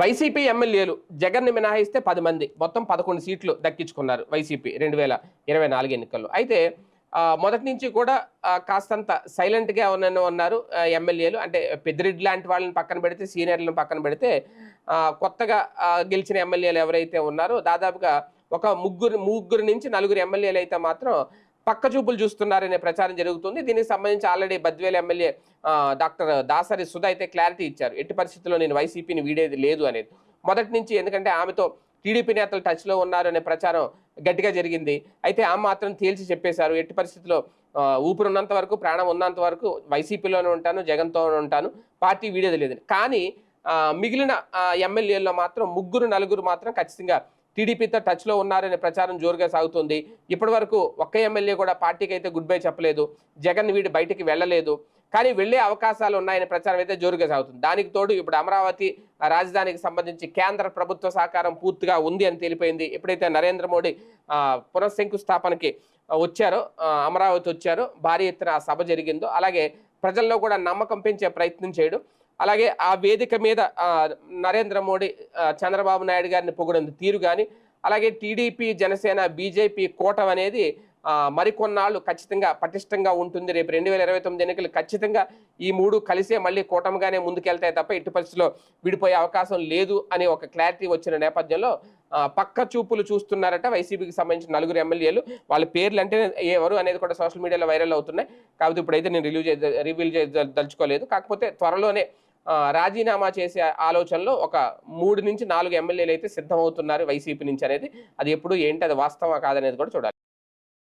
YCP ఎమ్మెల్యేలు జగన్ని మినహాయిస్తే పది మంది. మొత్తం పదకొండు సీట్లు దక్కించుకున్నారు వైసీపీ రెండు వేల ఇరవై నాలుగు ఎన్నికల్లో. అయితే మొదటి నుంచి కూడా కాస్తంత సైలెంట్గా ఉన్న ఉన్నారు ఎమ్మెల్యేలు. అంటే పెద్దిరెడ్డి లాంటి వాళ్ళని పక్కన పెడితే సీనియర్లను పక్కన పెడితే కొత్తగా గెలిచిన ఎమ్మెల్యేలు ఎవరైతే ఉన్నారో దాదాపుగా ఒక ముగ్గురు ముగ్గురు నుంచి నలుగురు ఎమ్మెల్యేలు అయితే మాత్రం పక్క చూపులు చూస్తున్నారనే ప్రచారం జరుగుతుంది. దీనికి సంబంధించి already Badvel MLA doctor Dasari Sudha అయితే క్లారిటీ ఇచ్చారు. ఎట్టి పరిస్థితుల్లో నేను వైసీపీని వీడేది లేదు అనేది. మొదటి నుంచి ఎందుకంటే ఆమెతో టీడీపీ నేతలు టచ్లో ఉన్నారు అనే ప్రచారం గట్టిగా జరిగింది. అయితే ఆమె మాత్రం తేల్చి చెప్పేశారు. ఎట్టి పరిస్థితుల్లో ఆ, ఊపిరి ఉన్నంత వరకు ప్రాణం ఉన్నంత వరకు వైసీపీలోనే ఉంటాను జగన్తోనే ఉంటాను. పార్టీ వీడేది లేదు. కానీ మిగిలిన ఎమ్మెల్యేల్లో మాత్రం ముగ్గురు నలుగురు మాత్రం ఖచ్చితంగా టీడీపీతో టచ్లో ఉన్నారనే ప్రచారం జోరుగా సాగుతుంది. ఇప్పటి వరకు ఒక్క ఎమ్మెల్యే కూడా పార్టీకి అయితే గుడ్ బై చెప్పలేదు. జగన్ వీడి బయటికి వెళ్ళలేదు. కానీ వెళ్ళే అవకాశాలు ఉన్నాయనే ప్రచారం అయితే జోరుగా సాగుతుంది. దానికి తోడు ఇప్పుడు అమరావతి రాజధానికి సంబంధించి కేంద్ర ప్రభుత్వ సహకారం పూర్తిగా ఉంది అని తెలిపోయింది. ఎప్పుడైతే నరేంద్ర మోడీ పునఃశంకుస్థాపనకి వచ్చారో అమరావతి వచ్చారో భారీ ఎత్తున ఆ సభ జరిగిందో అలాగే ప్రజల్లో కూడా నమ్మకం పెంచే ప్రయత్నం చేయడం అలాగే ఆ వేదిక మీద నరేంద్ర మోడీ చంద్రబాబు నాయుడు గారిని పొగిడిన తీరు కానీ అలాగే టీడీపీ జనసేన బీజేపీ కూటమి అనేది మరికొన్నాళ్ళు ఖచ్చితంగా పటిష్టంగా ఉంటుంది. రేపు రెండు వేల ఇరవై తొమ్మిది ఎన్నికలు ఖచ్చితంగా ఈ మూడు కలిసే మళ్ళీ కూటమిగానే ముందుకెళ్తాయి తప్ప ఎట్టి పరిస్థితిలో విడిపోయే అవకాశం లేదు అని ఒక క్లారిటీ వచ్చిన నేపథ్యంలో పక్క చూపులు చూస్తున్నారట వైసీపీకి సంబంధించిన నలుగురు ఎమ్మెల్యేలు. వాళ్ళ పేర్లు అంటే ఎవరు అనేది కూడా సోషల్ మీడియాలో వైరల్ అవుతున్నాయి. కాబట్టి ఇప్పుడైతే నేను రివ్యూ చే రివీల్ దలుచుకోలేదు. కాకపోతే త్వరలోనే రాజీనామా చేసే ఆలోచనలో ఒక మూడు నుంచి నాలుగు ఎమ్మెల్యేలు అయితే సిద్ధమవుతున్నారు వైసీపీ నుంచి అనేది. అది ఎప్పుడు ఏంటి అది వాస్తవా కాదనేది కూడా చూడాలి.